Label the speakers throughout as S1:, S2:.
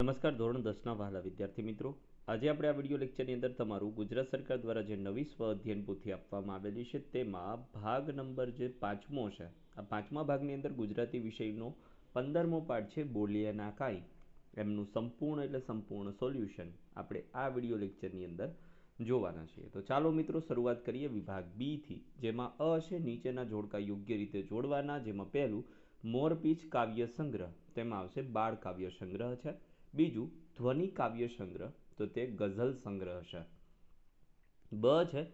S1: નમસ્કાર, ધોરણ દસના વહાલા વિદ્યાર્થી મિત્રો. આજે આપણે આ વીડિયો લેક્ચરની અંદર તમારું ગુજરાત સરકાર દ્વારા જે નવી સ્વ અધ્યયન પોથી આપવામાં આવેલી છે, તેમાં ભાગ નંબર જે પાંચમો છે, આ પાંચમા ભાગની અંદર ગુજરાતી વિષયનો પંદરમો પાઠ છે બોલિયાના કાંઈ. એમનું સંપૂર્ણ એટલે સંપૂર્ણ સોલ્યુશન આપણે આ વીડિયો લેક્ચરની અંદર જોવાના છીએ. તો ચાલો મિત્રો, શરૂઆત કરીએ વિભાગ બીથી, જેમાં અ છે, નીચેના જોડકા યોગ્ય રીતે જોડવાના, જેમાં પહેલું મોરપીચ કાવ્ય સંગ્રહ, તેમાં આવશે બાળ કાવ્ય સંગ્રહ છે. બીજું, ધ્વનિ કાવ્ય સંગ્રહ, તો તે ગઝલ સંગ્રહ છે. બ છે,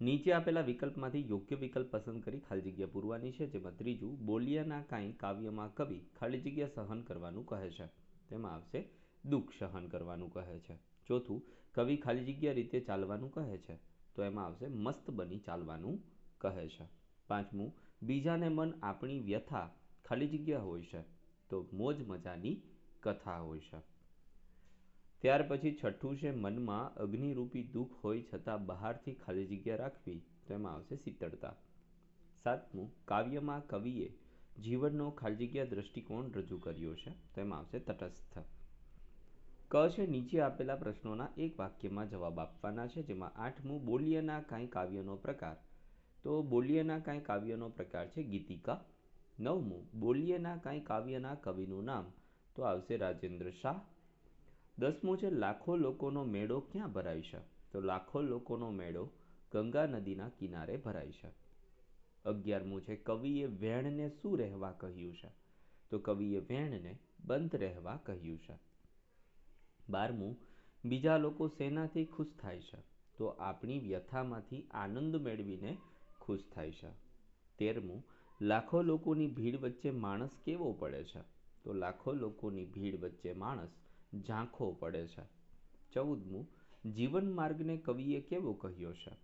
S1: નીચે આપેલા વિકલ્પમાંથી યોગ્ય વિકલ્પ પસંદ કરી ખાલી જગ્યા પૂરવાની છે, જેમાં ત્રીજું, બોલિયાના કાંઈ કાવ્યમાં કવિ ખાલી જગ્યા સહન કરવાનું કહે છે. તેમાં આવશે, દુઃખ સહન કરવાનું કહે છે. ચોથું, કવિ ખાલી જગ્યા રીતે ચાલવાનું કહે છે, તો એમાં આવશે, મસ્ત બની ચાલવાનું કહે છે. પાંચમું, બીજાને મન આપણી વ્યથા ખાલી જગ્યા હોય છે, તો મોજ મજાની કથા હોય છે. ત્યાર પછી છઠ્ઠું છે મનમાં અગ્નિરૂપી દુઃખ હોય છતાં બહારથી ખાલી જગ્યા રાખવી તેમાં આવશે શીતળતા. સાતમું, કાવ્યમાં કવિએ જીવનનો ખાલી જગ્યા દ્રષ્ટિકોણ રજૂ કર્યો છે તેમાં આવશે તટસ્થ. ક છે નીચે આપેલા પ્રશ્નોના એક વાક્યમાં જવાબ આપવાના છે, જેમાં આઠમું, બોલિયના કાંઈ કાવ્યનો પ્રકાર. તો બોલિયના કાંઈ કાવ્યનો પ્રકાર છે ગીતિકા. નવમું, બોલિયના કાંઈ કાવ્યના કવિનું નામ. તો આવશે રાજેન્દ્ર શાહ. દસમું છે, લાખો લોકોનો મેળો ક્યાં ભરાય છે? તો લાખો લોકોનો મેળો ગંગા નદીના કિનારે ભરાય છે. અગિયારમું છે, કવિએ વેણને શું રહેવા કહ્યું છે? તો કવિએ વેણને બંધ રહેવા કહ્યું છે. બારમું, બીજા લોકો શેનાથી ખુશ થાય છે? તો આપણી વ્યથામાંથી આનંદ મેળવીને ખુશ થાય છે. તેરમું, લાખો લોકોની ભીડ વચ્ચે માણસ કેવો પડે છે? તો લાખો લોકોની ભીડ વચ્ચે માણસ ઝાંખો પડે છે. ચૌદમું, જીવન માર્ગને કવિએ કેવો કહ્યો છે?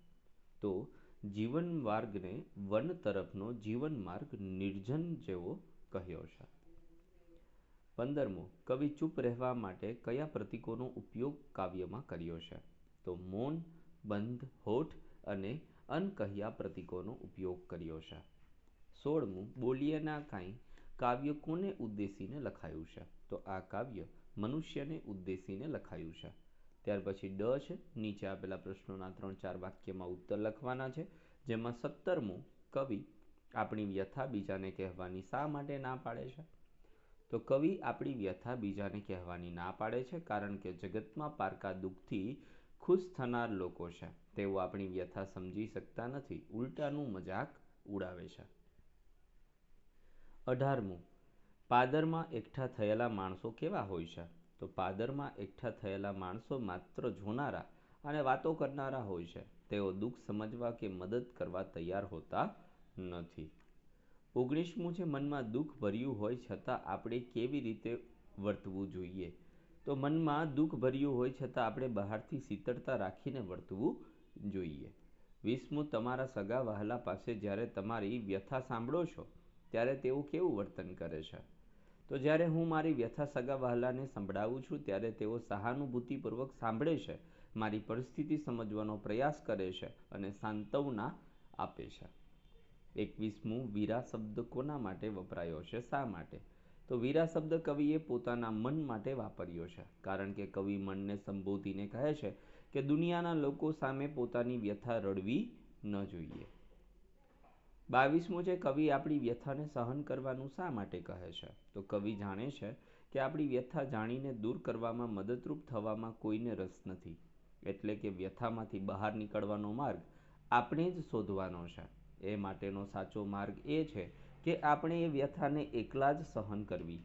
S1: તો, જીવન માર્ગને વન તરફનો જીવન માર્ગ નિર્જન જેવો કહ્યો છે. પંદરમું, કવિ ચૂપ રહેવા માટે કયા પ્રતીકોનો ઉપયોગ કાવ્યમાં કર્યો છે? તો, મૌન, બંધ, હોઠ અને અનકહ્યા પ્રતીકોનો ઉપયોગ કર્યો છે. સોળમું બોલીએના કાંઈ, કાવ્ય કોને ઉદ્દેશીને લખાયું છે? તો આ કાવ્ય મનુષ્યને ઉદ્દેશીને લખાયું છે. ત્યાર પછી ડ છે. નીચે આપેલા પ્રશ્નોના ત્રણ ચાર વાક્યમાં ઉત્તર લખવાના છે, જેમાં સત્તરમું કવિ આપણી વ્યથા બીજાને કહેવાની શા માટે ના પાડે છે? તો કવિ આપણી વ્યથા બીજાને કહેવાની ના પાડે છે કારણ કે જગતમાં પારકા દુઃખથી ખુશ થનાર લોકો છે. તેઓ આપણી વ્યથા સમજી શકતા નથી, ઉલટાનું મજાક ઉડાવે છે. અઢારમું પાદરમાં એકઠા થયેલા માણસો કેવા હોય છે? તો પાદરમાં એકઠા થયેલા માણસો માત્ર જોનારા અને વાતો કરનારા હોય છે. તેઓ દુઃખ સમજવા કે મદદ કરવા તૈયાર હોતા નથી. ઓગણીસમું છે મનમાં દુઃખ ભર્યું હોય છતાં આપણે કેવી રીતે વર્તવું જોઈએ? તો મનમાં દુઃખ ભર્યું હોય છતાં આપણે બહારથી શીતળતા રાખીને વર્તવું જોઈએ. વીસમું, તમારા સગા વહાલા પાસે જ્યારે તમારી વ્યથા સાંભળો છો, ત્યારે તેઓ કેવું વર્તન કરે છે? તો જ્યારે હું મારી વ્યથા સગા વહાલાને સંભળાવું છું, ત્યારે તેઓ સહાનુભૂતિપૂર્વક સાંભળે છે, મારી પરિસ્થિતિ સમજવાનો પ્રયાસ કરે છે અને સાંત્વના આપે છે. એકવીસમું વીરા શબ્દ કોના માટે વપરાયો છે, શા માટે? તો વીરા શબ્દ કવિએ પોતાના મન માટે વાપર્યો છે, કારણ કે કવિ મનને સંબોધીને કહે છે કે દુનિયાના લોકો સામે પોતાની વ્યથા રડવી ન જોઈએ. બાવીસમું છે, કવિ આપણી વ્યથાને સહન કરવાનું શા માટે કહે છે? તો કવિ જાણે છે કે આપણી વ્યથા જાણીને દૂર કરવામાં મદદરૂપ થવામાં કોઈને રસ નથી. એટલે કે વ્યથામાંથી બહાર નીકળવાનો માર્ગ આપણે જ શોધવાનો છે. એ માટેનો સાચો માર્ગ એ છે કે આપણે એ વ્યથાને એકલા જ સહન કરવી.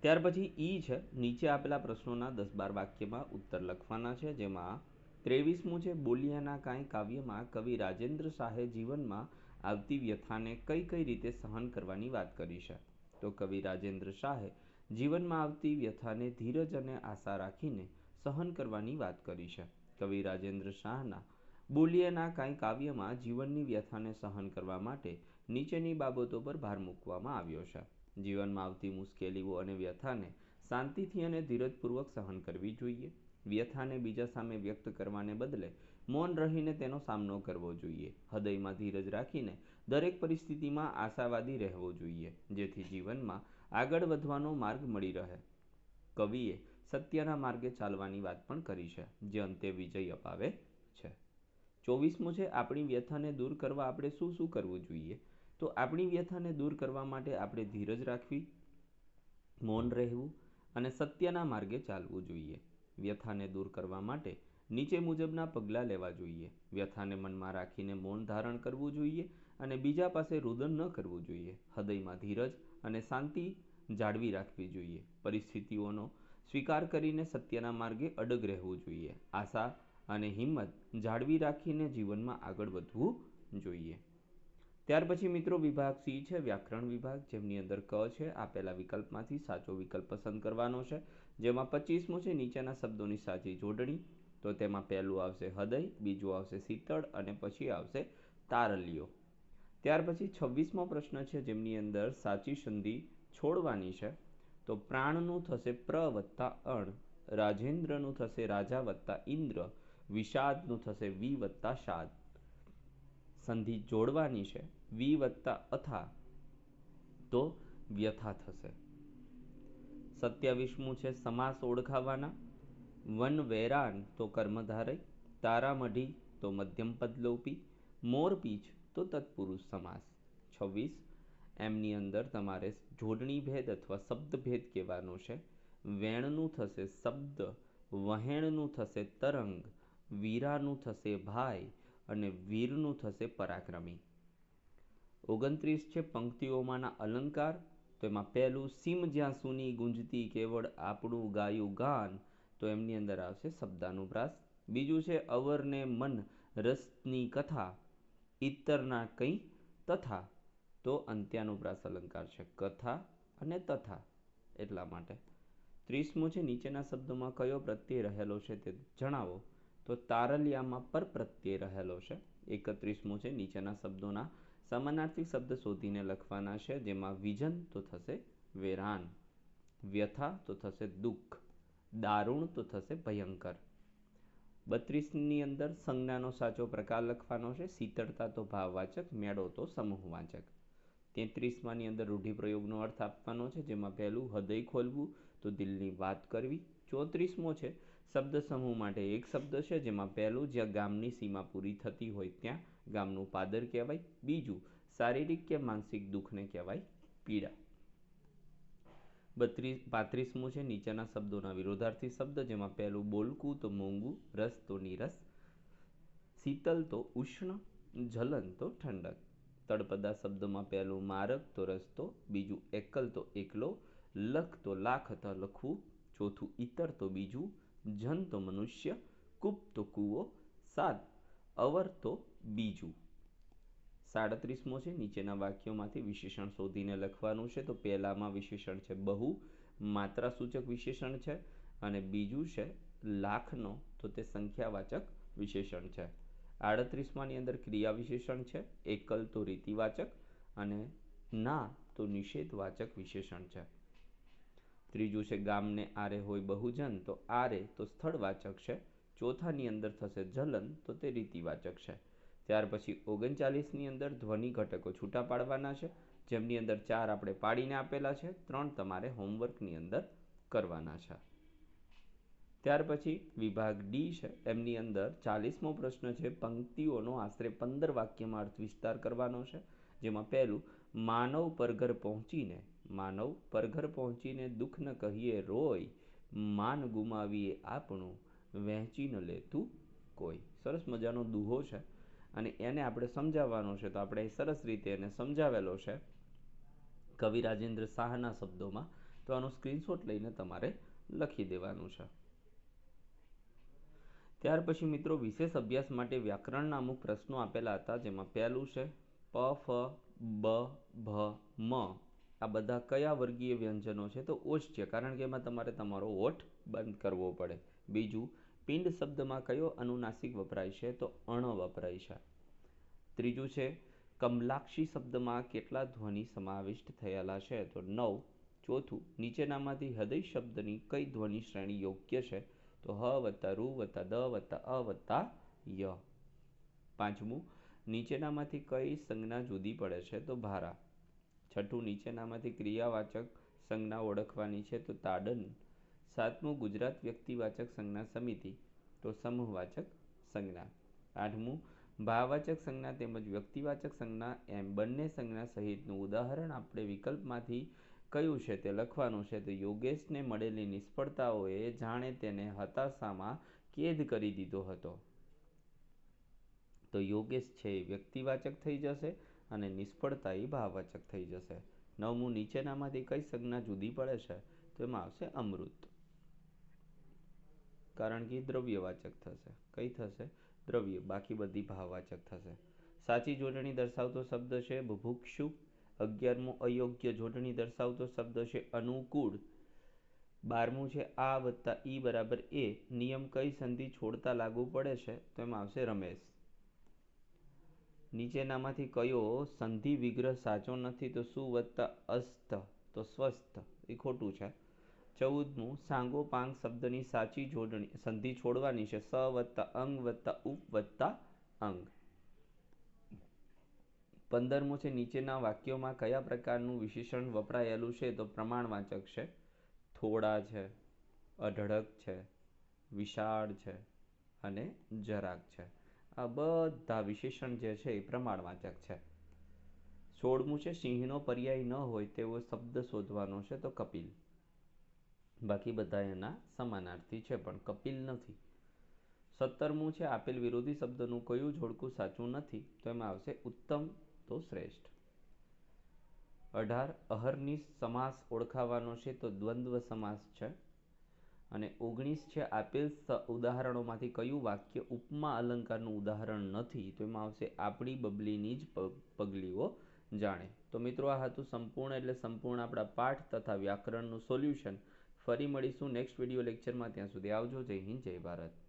S1: ત્યાર પછી ઈ છે, નીચે આપેલા પ્રશ્નોના દસ બાર વાક્યમાં ઉત્તર લખવાના છે, જેમાં ત્રેવીસમું છે, બોલિયાના કાંઈ કાવ્યમાં કવિ રાજેન્દ્ર શાહે જીવનમાં આવતી વ્યથાને કઈ કઈ રીતે સહન કરવાની વાત કરી છે? તો કવિ રાજેન્દ્ર શાહે જીવનમાં આવતી વ્યથાને ધીરજ અને આશા રાખીને સહન કરવાની વાત કરી છે. કવિ રાજેન્દ્ર શાહના બોલિયાના કાંઈ કાવ્યમાં જીવનની વ્યથાને સહન કરવા માટે નીચેની બાબતો પર ભાર મૂકવામાં આવ્યો છે. જીવનમાં આવતી મુશ્કેલીઓ અને વ્યથાને શાંતિથી અને ધીરજપૂર્વક સહન કરવી જોઈએ. વ્યથાને બીજા સામે વ્યક્ત કરવાને બદલે મૌન રહીને તેનો સામનો કરવો જોઈએ. હૃદયમાં ધીરજ રાખીને દરેક પરિસ્થિતિમાં આશાવાદી રહેવો જોઈએ, જેથી જીવનમાં આગળ વધવાનો માર્ગ મળી રહે. કવિએ સત્યના માર્ગે ચાલવાની વાત પણ કરી છે, જે અંતે વિજય અપાવે છે. ચોવીસમું છે, આપણી વ્યથાને દૂર કરવા આપણે શું શું કરવું જોઈએ? તો આપણી વ્યથાને દૂર કરવા માટે આપણે ધીરજ રાખવી, મૌન રહેવું અને સત્યના માર્ગે ચાલવું જોઈએ. વ્યથાને દૂર કરવા માટે નીચે મુજબના પગલાં લેવા જોઈએ. વ્યથાને મનમાં રાખીને મૌન ધારણ કરવું જોઈએ અને બીજા પાસે રુદન ન કરવું જોઈએ. હૃદયમાં ધીરજ અને શાંતિ જાળવી રાખવી જોઈએ. પરિસ્થિતિઓનો સ્વીકાર કરીને સત્યના માર્ગે અડગ રહેવું જોઈએ. આશા અને હિંમત જાળવી રાખીને જીવનમાં આગળ વધવું જોઈએ. ત્યાર પછી મિત્રો વિભાગ સી છે, વ્યાકરણ વિભાગ, જેમની અંદર ક છે આપેલા વિકલ્પમાંથી સાચો વિકલ્પ પસંદ કરવાનો છે. જેમાં પચીસમો છે, નીચેના શબ્દોની સાચી જોડણી. તો તેમાં પહેલું આવશે હૃદય, બીજું આવશે શીતળ, અને પછી આવશે તારલિયો. ત્યાર પછી છવ્વીસમો પ્રશ્ન છે, જેમની અંદર સાચી સંધિ છોડવાની છે. તો પ્રાણનું થશે પ્ર વત્તા અણ, રાજેન્દ્રનું થશે રાજા વત્તા ઇન્દ્ર, વિષાદનું થશે વી વત્તા શાદ સંધિ જોડવાની છે. વી વત્તા અથા તો વ્યથા થશે. સત્યાવીસમું છે સમાસ ઓળખાવાના. વન વેરાન તો કર્મધારય, તારામઢી તો મધ્યમ પદલોપી મોરપીછ તો તત્પુરુષ સમાસ. છવ્વીસ, એમની અંદર તમારે જોડણી ભેદ અથવા શબ્દ ભેદ કહેવાનો છે. વેણનું થશે શબ્દ, વહેણનું થશે તરંગ, વીરાનું થશે ભાઈ અને વીરનું થશે પરાક્રમી. ઓગણત્રીસ છે પંક્તિઓમાંના અલંકાર, તો એમાં પહેલું સીમ જ્યાં સુની ગુંજતી કેવળ આપણું ગાયું ગાન, તો એમની અંદર આવશે શબ્દાનુપ્રાસ. બીજું છે અવરને મન રસની કથા ઇતરના કંઈ તથા, તો અંત્યાનુપ્રાસ અલંકાર છે કથા અને તથા, એટલા માટે. ત્રીસમું છે નીચેના શબ્દોમાં કયો પ્રત્યય રહેલો છે તે જણાવો. તો તારલિયામાં પર પ્રત્યય રહેલો છે. એકત્રીસમું છે નીચેના શબ્દોના સમાનાર્થી શબ્દ શોધીને લખવાના છે, જેમાં વિજન તો થશે વેરાન, વ્યથા તો થશે દુઃખ, દારૂણ તો થશે ભયંકર. બત્રીસની અંદર સંજ્ઞાનો સાચો પ્રકાર લખવાનો છે, શીતળતા તો ભાવવાચક, મેળો તો સમૂહવાચક. તેત્રીસમાંની અંદર રૂઢિપ્રયોગનો અર્થ આપવાનો છે, જેમાં પહેલું હૃદય ખોલવું, તો દિલની વાત કરવી. ચોત્રીસમો છે, શબ્દ સમૂહ માટે એક શબ્દ છે, જેમાં પહેલું જ્યાં ગામની સીમા પૂરી થતી હોય ત્યાં ગામનું પાદર કહેવાય, બીજું શારીરિક કે માનસિક દુઃખને કહેવાય, પીડા. બત્રીસ, પાંત્રીસમું છે નીચેના શબ્દોના વિરોધાર્થી શબ્દ, જેમાં પહેલું બોલકું તો મોંઘું, રસ તો નીરસ, શીતલ તો ઉષ્ણ, જલન તો ઠંડક. તળપદા શબ્દમાં પહેલું મારક તો રસ્તો બીજું એકલ તો એકલો, લખ તો લાખ તો લખવું, ચોથું ઈતર તો બીજું, જન તો મનુષ્ય, કૂપ તો કૂવો, સાત અવર તો બીજું. સાડત્રીસમો છે, નીચેના વાક્યોમાંથી વિશેષણ શોધીને લખવાનું છે. તો પહેલામાં વિશેષણ છે બહુ માત્રા સૂચક વિશેષણ છે અને બીજું છે લાખનો, તો તે સંખ્યાવાચક વિશેષણ છે. આડત્રીસમાંની અંદર ક્રિયા વિશેષણ છે, એકલ તો રીતિવાચક અને ના તો નિષેધવાચક વિશેષણ છે. ત્રીજું છે ગામને આરે હોય બહુજન, તો આરે તો સ્થળવાચક છે. ચોથાની અંદર થશે જલન તો તે રીતિવાચક છે. ત્યાર પછી ઓગણચાલીસની અંદર ધ્વનિ ઘટકો છૂટા પાડવાના છે. જેમની અંદર ચાર આપણે પાડીને આપેલા છે, ત્રણ તમારે હોમવર્કની અંદર કરવાના છે. ત્યાર પછી વિભાગ ડી છે, એમની અંદર ચાલીસમો પ્રશ્ન છે, પંક્તિઓનો આશરે પંદર વાક્યમાં અર્થ વિસ્તાર કરવાનો છે. જેમાં પહેલું, માનવ પરઘર પહોંચીને, માનવ પરઘર પહોંચીને દુઃખ ન કહીએ રોય, માન ગુમાવીએ આપણું વહેંચી ન લેતું કોઈ. સરસ મજાનો દુહો છે અને એને આપણે સમજાવવાનો છે. તો આપણે સરસ રીતે એને સમજાવેલો છે કવિ રાજેન્દ્ર શાહના શબ્દોમાં. તો આનો સ્ક્રીનશોટ લઈને તમારે લખી દેવાનું છે. ત્યાર પછી મિત્રો વિશેષ અભ્યાસ માટે વ્યાકરણના અમુક પ્રશ્નો આપેલા હતા, જેમાં પહેલું છે પ, ફ, બ ભ મ. આ બધા કયા વર્ગીય વ્યંજનો છે? તો ઓછ છે કારણ કે એમાં તમારે તમારો ઓઠ બંધ કરવો પડે. બીજું પિંડ શબ્દમાં કયો અનુનાસિક વપરાય છે તો અણ વપરાય છે. ત્રીજું છે, કમલાક્ષી શબ્દમાં કેટલા ધ્વનિ સમાવિષ્ટ થયેલા છે? તો નવ. ચોથું, નીચેનામાંથી હૃદય શબ્દની કઈ ધ્વનિ શ્રેણી યોગ્ય છે? તો હ વત્તા રૂ વત્તા દ વત્તા અ વત્તા ય. પાંચમું, નીચેનામાંથી કઈ સંજ્ઞા જુદી પડે છે? તો ભારા. છઠ્ઠું, નીચેનામાંથી ક્રિયાવાચક સંજ્ઞા ઓળખવાની છે? તો તાડન. સાતમું ગુજરાત વ્યક્તિવાચક સંજ્ઞા સમિતિ, તો સમૂહવાચક સંજ્ઞા. આઠમું, ભાવવાચક સંજ્ઞા તેમજ વ્યક્તિવાચક સંજ્ઞા એમ બંને સંજ્ઞા સહિતનું ઉદાહરણ આપણે વિકલ્પમાંથી કયું છે તે લખવાનું છે. તો યોગેશને મળેલી નિષ્ફળતાઓએ જાણે તેને હતાશામાં કેદ કરી દીધો હતો. તો યોગેશ છે એ વ્યક્તિવાચક થઈ જશે અને નિષ્ફળતા એ ભાવવાચક થઈ જશે. નવમું, નીચેનામાંથી કઈ સંજ્ઞા જુદી પડે છે? તો એમાં આવશે અમૃત. કારણ કે દ્રવ્યવાચક થશે. કઈ થશે? દ્રવ્ય. બાકી બધી ભાવવાચક થશે. સાચી જોડણી દર્શાવતો શબ્દ છે બુભુક્ષુ અગિયારમું, અયોગ્ય જોડણી દર્શાવતો શબ્દ છે અનુકૂળ. બારમું છે આ વત્તા ઈ બરાબર એ. નિયમ કઈ સંધિ છોડતા લાગુ પડે છે? તો એમાં આવશે રમેશ. નીચેનામાંથી કયો? સંધિ વિગ્રહ સાચો નથી તો સુ વત્તા અસ્ત? તો સ્વસ્થ. એ ખોટું છે. ચૌદમું સાંગો પાંગ શબ્દની સાચી જોડણી, સંધિ છોડવાની છે, સ વત્તા અંગ વત્તા ઉપ વત્તા અંગ. પંદરમું છે, નીચેના વાક્યોમાં કયા પ્રકારનું વિશેષણ વપરાયેલું છે તો પ્રમાણવાચક છે, થોડા છે, અઢળક છે, વિશાળ છે અને જરાક છે. આ બધા વિશેષણ જે છે એ પ્રમાણવાચક છે. સોળમું છે, સિંહનો પર્યાય ન હોય તેવો શબ્દ શોધવાનો છે તો કપિલ. બાકી બધા એના સમાનાર્થી છે, પણ કપિલ નથી. સત્તરમું છે, આપેલ વિરોધી શબ્દનું કયું જોડકું સાચું નથી, તો એમાં આવશે ઉત્તમ તો શ્રેષ્ઠ. અઢાર અહરની સમાસ ઓળખાવાનો છે, તો દ્વંદ્વ સમાસ છે. અને ઓગણીસ છે, આપેલ ઉદાહરણોમાંથી કયું વાક્ય ઉપમા અલંકારનું ઉદાહરણ નથી, તો એમાં આવશે આપણી બબલીની જ પગલીઓ જાણે. તો મિત્રો, આ હતું સંપૂર્ણ એટલે સંપૂર્ણ આપણા પાઠ તથા વ્યાકરણનું સોલ્યુશન. ફરી મળીશું નેક્સ્ટ વીડિયો લેક્ચરમાં ત્યાં સુધી આવજો. જય હિન્દ જય ભારત.